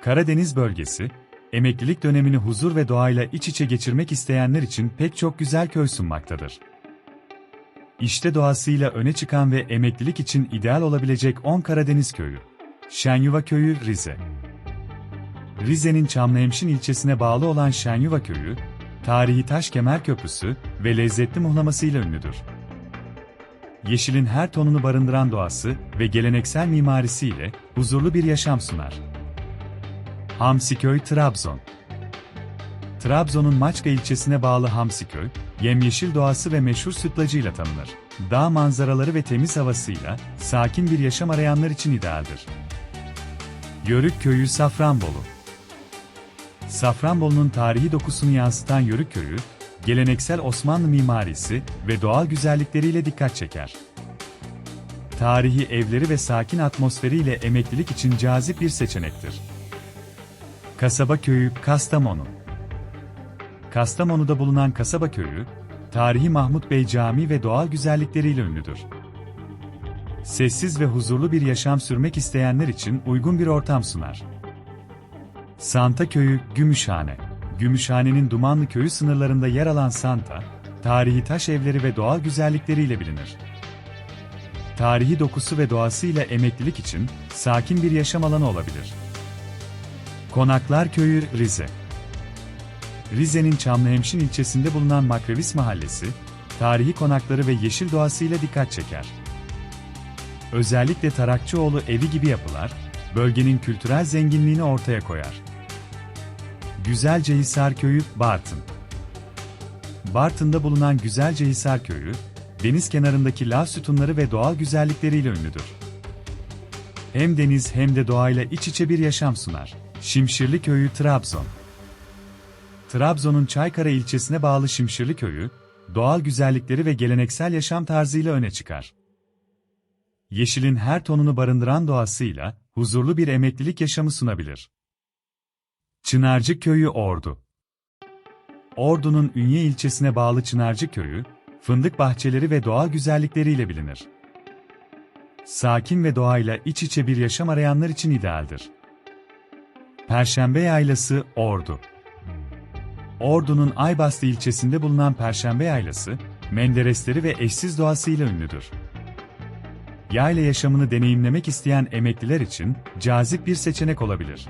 Karadeniz bölgesi, emeklilik dönemini huzur ve doğayla iç içe geçirmek isteyenler için pek çok güzel köy sunmaktadır. İşte doğasıyla öne çıkan ve emeklilik için ideal olabilecek 10 Karadeniz köyü. Şenyuva Köyü, Rize. Rize'nin Çamlıhemşin ilçesine bağlı olan Şenyuva Köyü, tarihi taş kemer köprüsü ve lezzetli muhlamasıyla ünlüdür. Yeşilin her tonunu barındıran doğası ve geleneksel mimarisiyle huzurlu bir yaşam sunar. Hamsiköy, Trabzon Trabzon'un Maçka ilçesine bağlı Hamsiköy, yemyeşil doğası ve meşhur sütlacıyla tanınır. Dağ manzaraları ve temiz havasıyla, sakin bir yaşam arayanlar için idealdir. Yörük Köyü Safranbolu Safranbolu'nun tarihi dokusunu yansıtan Yörük Köyü, geleneksel Osmanlı mimarisi ve doğal güzellikleriyle dikkat çeker. Tarihi evleri ve sakin atmosferiyle emeklilik için cazip bir seçenektir. Kasaba Köyü, Kastamonu Kastamonu'da bulunan Kasaba Köyü, tarihi Mahmut Bey Camii ve doğal güzellikleriyle ünlüdür. Sessiz ve huzurlu bir yaşam sürmek isteyenler için uygun bir ortam sunar. Santa Köyü, Gümüşhane Gümüşhane'nin Dumanlı Köyü sınırlarında yer alan Santa, tarihi taş evleri ve doğal güzellikleriyle bilinir. Tarihi dokusu ve doğasıyla emeklilik için sakin bir yaşam alanı olabilir. Konaklar Köyü, Rize Rize'nin Çamlıhemşin ilçesinde bulunan Makrevis Mahallesi, tarihi konakları ve yeşil doğasıyla dikkat çeker. Özellikle Tarakçıoğlu evi gibi yapılar, bölgenin kültürel zenginliğini ortaya koyar. Güzelcehisar Köyü, Bartın Bartın'da bulunan Güzelcehisar Köyü, deniz kenarındaki lav sütunları ve doğal güzellikleriyle ünlüdür. Hem deniz hem de doğayla iç içe bir yaşam sunar. Şimşirli Köyü, Trabzon Trabzon'un Çaykara ilçesine bağlı Şimşirli Köyü, doğal güzellikleri ve geleneksel yaşam tarzıyla öne çıkar. Yeşilin her tonunu barındıran doğasıyla, huzurlu bir emeklilik yaşamı sunabilir. Çınarcık Köyü Ordu Ordu'nun Ünye ilçesine bağlı Çınarcık Köyü, fındık bahçeleri ve doğal güzellikleriyle bilinir. Sakin ve doğayla iç içe bir yaşam arayanlar için idealdir. Perşembe Yaylası, Ordu Ordu'nun Aybastı ilçesinde bulunan Perşembe Yaylası, menderesleri ve eşsiz doğasıyla ünlüdür. Yayla yaşamını deneyimlemek isteyen emekliler için cazip bir seçenek olabilir.